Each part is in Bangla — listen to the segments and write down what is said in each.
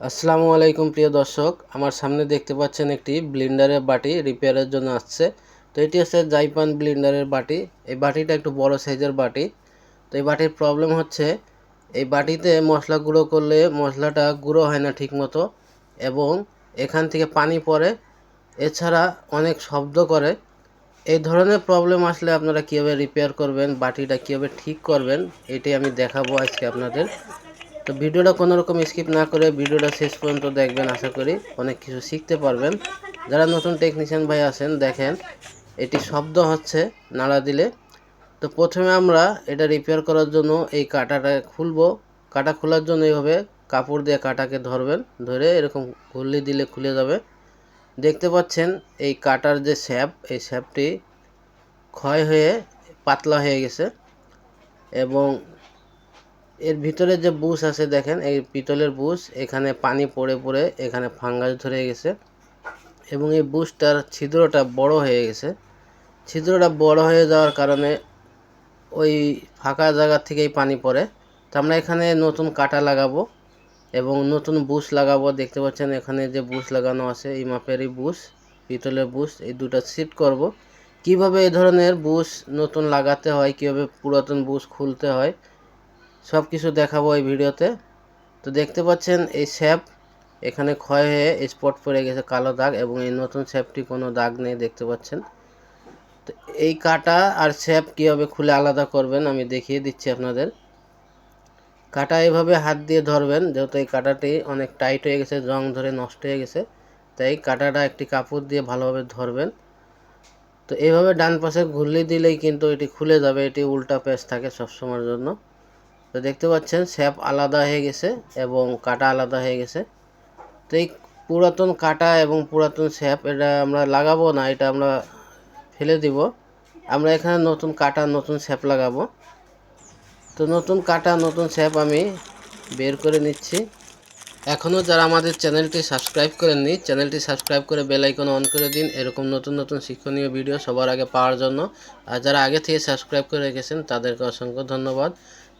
আসসালামু আলাইকুম, প্রিয় দর্শক। আমার সামনে দেখতে পাচ্ছেন একটি ব্লিন্ডারের বাটি রিপেয়ারের জন্য আসছে। তো এটি হচ্ছে জাইপান ব্লিন্ডারের বাটি। এই বাটিটা একটু বড় সাইজের বাটি। তো এই বাটির প্রবলেম হচ্ছে, এই বাটিতে মশলা গুঁড়ো করলে মশলাটা গুঁড়ো হয় না ঠিকমতো এবং এখান থেকে পানি পড়ে। এছাড়া অনেক শব্দ করে। এই ধরনের প্রবলেম আসলে আপনারা কীভাবে রিপেয়ার করবেন, বাটিটা কীভাবে ঠিক করবেন, এটি আমি দেখাবো আজকে আপনাদের। তো ভিডিওটা কোনো রকম স্কিপ না করে ভিডিওটা শেষ পর্যন্ত দেখবেন, আশা করি অনেক কিছু শিখতে পারবেন। যারা নতুন টেকনিশিয়ান ভাই আছেন, দেখেন, এটি শব্দ হচ্ছে নাড়া দিলে। তো প্রথমে আমরা এটা রিপেয়ার করার জন্য এই কাঁটাটা খুলবো। কাঁটা খোলার জন্য এইভাবে কাপড় দিয়ে কাঁটাকে ধরবেন, ধরে এরকম খুললে দিলে খুলে যাবে। দেখতে পাচ্ছেন এই কাটার যে শ্যাপ, এই শ্যাপটি ক্ষয় হয়ে পাতলা হয়ে গেছে এবং এর ভিতরে যে বুশ আছে দেখেন, এই পিতলের বুশ, এখানে পানি পড়ে পড়ে এখানে ফাঙ্গাস ধরে গেছে এবং এই বুশটার ছিদ্রটা বড় হয়ে গেছে। ছিদ্রটা বড় হয়ে যাওয়ার কারণে ওই ফাঁকা জায়গা থেকেই পানি পড়ে। তো আমরা এখানে নতুন কাটা লাগাবো এবং নতুন বুশ লাগাবো। দেখতে পাচ্ছেন এখানে যে বুশ লাগানো আছে, এই মাপেরই বুশ, পিতলের বুশ, এই দুটো সিট করব। কীভাবে এই ধরনের বুশ নতুন লাগাতে হয়, কীভাবে পুরাতন বুশ খুলতে হয় সব কিছু দেখাবো এই ভিডিওতে। তো দেখতে পাচ্ছেন এই শ্যাপ এখানে ক্ষয় হয়ে স্পট পড়ে গেছে কালো দাগ এবং এই নতুন শ্যাপটি কোনো দাগ নেই দেখতে পাচ্ছেন। তো এই কাটা আর শ্যাপ কীভাবে খুলে আলাদা করবেন আমি দেখিয়ে দিচ্ছি আপনাদের। কাটা এভাবে হাত দিয়ে ধরবেন, যেহেতু এই কাটাটি অনেক টাইট হয়ে গেছে জং ধরে নষ্ট হয়ে গেছে, তাই কাটাটা একটি কাপড় দিয়ে ভালোভাবে ধরবেন। তো এইভাবে ডান পাশে ঘুরলে দিলেই কিন্তু এটি খুলে যাবে, এটি উল্টা পেঁচ থাকে সবসময়ের জন্য। তো দেখতে পাচ্ছেন শ্যাপ আলাদা হয়ে গেছে এবং কাটা আলাদা হয়ে গেছে। তো এই পুরাতন কাটা এবং পুরাতন শ্যাপ এটা আমরা লাগাবো না, এটা আমরা ফেলে দিব। আমরা এখানে নতুন কাটা, নতুন শ্যাপ লাগাবো। তো নতুন কাটা, নতুন শ্যাপ আমি বের করে নিচ্ছি। এখনও যারা আমাদের চ্যানেলটি সাবস্ক্রাইব করেননি, চ্যানেলটি সাবস্ক্রাইব করে বেল আইকন অন করে দিন, এরকম নতুন নতুন শিক্ষণীয় ভিডিও সবার আগে পাওয়ার জন্য। আর যারা আগে থেকে সাবস্ক্রাইব করে রেখেছেন, তাদেরকে অসংখ্য ধন্যবাদ।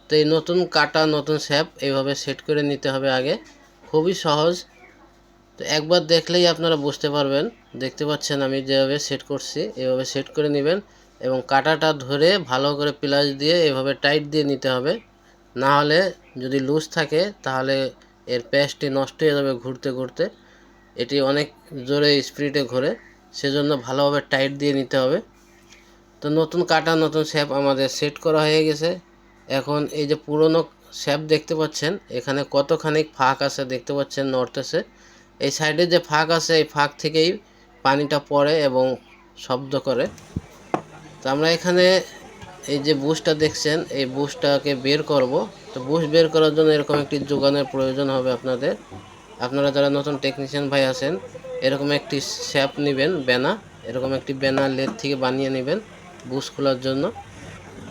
তো এই নতুন কাটা, নতুন শ্যাপ এইভাবে সেট করে নিতে হবে আগে। খুবই সহজ। তো একবার দেখলেই আপনারা বুঝতে পারবেন। দেখতে পাচ্ছেন আমি যেভাবে সেট করছি, এভাবে সেট করে নেবেন এবং কাটাটা ধরে ভালো করে প্লাস দিয়ে এভাবে টাইট দিয়ে নিতে হবে। না হলে যদি লুজ থাকে, তাহলে এর প্যাচটি নষ্ট হয়ে যাবে ঘুরতে ঘুরতে। এটি অনেক জোরে স্পিডে ঘোরে, সেজন্য ভালোভাবে টাইট দিয়ে নিতে হবে। তো নতুন কাটা, নতুন শ্যাপ আমাদের সেট করা হয়ে গেছে। এখন এই যে পুরনো শ্যাপ দেখতে পাচ্ছেন, এখানে কতখানি ফাঁক আছে দেখতে পাচ্ছেন নর্থেসে এই সাইডে যে ফাঁক আছে, এই ফাঁক থেকেই পানিটা পড়ে এবং শব্দ করে। তো আমরা এখানে এই যে বুশটা দেখছেন, এই বুশটাকে বের করব। তো বুশ বের করার জন্য এরকম একটি যোগানের প্রয়োজন হবে আপনাদের। আপনারা যারা নতুন টেকনিশিয়ান ভাই আছেন, এরকম একটি শ্যাপ নেবেন, বেনা। এরকম একটি বেনা লেদ থেকে বানিয়ে নেবেন বুশ খোলার জন্য।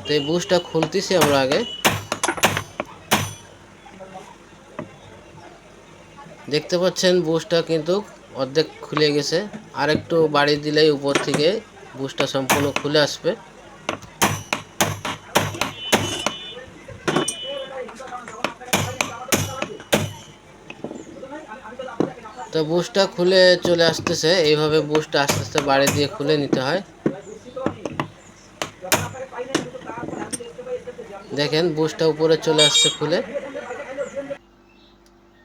তো এই বুশটা খুলতেছি আমরা আগে। দেখতে পাচ্ছেন বুশটা কিন্তু অর্ধেক খুলে গেছে। আর একটু বাড়ি দিলেই উপর থেকে বুশটা সম্পূর্ণ খুলে আসবে। তো বুশটা খুলে চলে আসতেছে। এইভাবে বুশটা আস্তে আস্তে বাড়ি দিয়ে খুলে নিতে হয়। দেখেন, বুশটা উপরে চলে আসছে খুলে।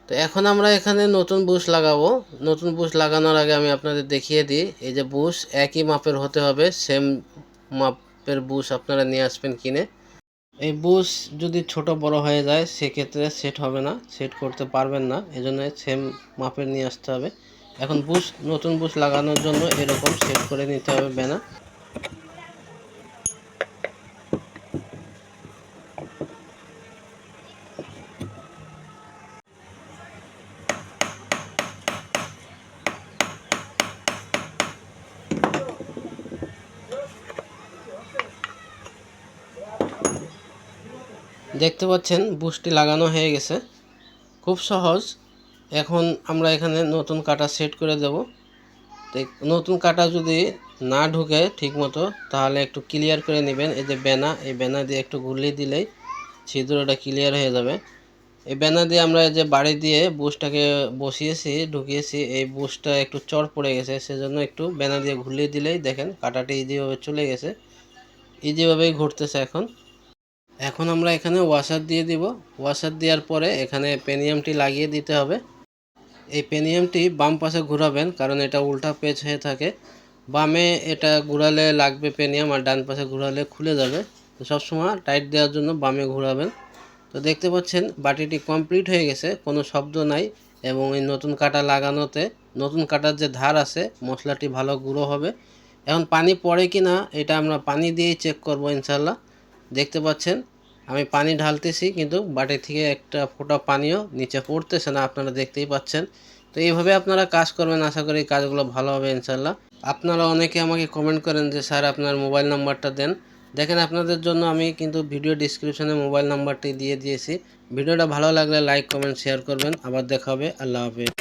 তো এখন আমরা এখানে নতুন বুশ লাগাবো। নতুন বুশ লাগানোর আগে আমি আপনাদের দেখিয়ে দিই, এই যে বুশ একই মাপের হতে হবে, সেম মাপের বুশ আপনারা নিয়ে আসবেন কিনে। এই বুশ যদি ছোট বড় হয়ে যায়, সেক্ষেত্রে সেট হবে না, সেট করতে পারবেন না, এজন্য সেম মাপের নিয়ে আসতে হবে। এখন বুশ, নতুন বুশ লাগানোর জন্য এরকম সেট করে নিতে হবে বেনা দেখতে পাচ্ছেন, বুশটি লাগানো হয়ে গেছে। খুব সহজ। এখন আমরা এখানে নতুন কাটা সেট করে দেব। নতুন কাটা যদি না ঢুকে ঠিকমতো, তাহলে একটু ক্লিয়ার করে নেবেন। এই যে বেনা, এই বেনা দিয়ে একটু ঘুরলে দিলেই ছিদ্রটা ক্লিয়ার হয়ে যাবে। এই ব্যানার দিয়ে আমরা যে বাড়ি দিয়ে বুশটাকে বসিয়েছি, ঢুকিয়েছি, এই বুশটা একটু চর পড়ে গেছে। সেজন্য একটু ব্যানার দিয়ে ঘুরিয়ে দিলেই দেখেন কাটাটি ইজিভাবে চলে গেছে। ইজিভাবেই ঘুরতেছে এখন। এখন আমরা এখানে ওয়াশার দিয়ে দিব। ওয়াশার দেওয়ার পরে এখানে পেনিয়ামটি লাগিয়ে দিতে হবে। এই পেনিয়ামটি বাম পাশে ঘোরাবেন, কারণ এটা উল্টা পেজ হয়ে থাকে। বামে এটা ঘোরালে লাগবে পেনিয়াম আর ডান পাশে ঘোরালে খুলে যাবে। তো সবসময় টাইট দেওয়ার জন্য বামে ঘোরাবেন। তো দেখতে পাচ্ছেন, বাটিটি কমপ্লিট হয়ে গেছে, কোনো শব্দ নাই এবং এই নতুন কাটা লাগানোতে নতুন কাটার যে ধার আছে, মশলাটি ভালো গুঁড়ো হবে। এখন পানি পড়ে কি না এটা আমরা পানি দিয়েই চেক করব ইনশাল্লাহ দেখতে পাচ্ছেন, আমি পানি ঢালতেছি, কিন্তু বাটি থেকে একটা ফোঁটা পানিও নিচে পড়তেছে না, আপনারা দেখতেই পাচ্ছেন। তো এইভাবে আপনারা কাজ করবেন, আশা করি কাজগুলো ভালো হবে ইনশাল্লাহ আপনারা অনেকে আমাকে কমেন্ট করেন যে, স্যার, আপনার মোবাইল নাম্বারটা দেন। দেখেন, আপনাদের জন্য আমি কিন্তু ভিডিও ডিসক্রিপশনে মোবাইল নাম্বারটি দিয়ে দিয়েছি। ভিডিওটা ভালো লাগলে লাইক কমেন্ট শেয়ার করবেন। আবার দেখা হবে। আল্লাহ হাফেজ।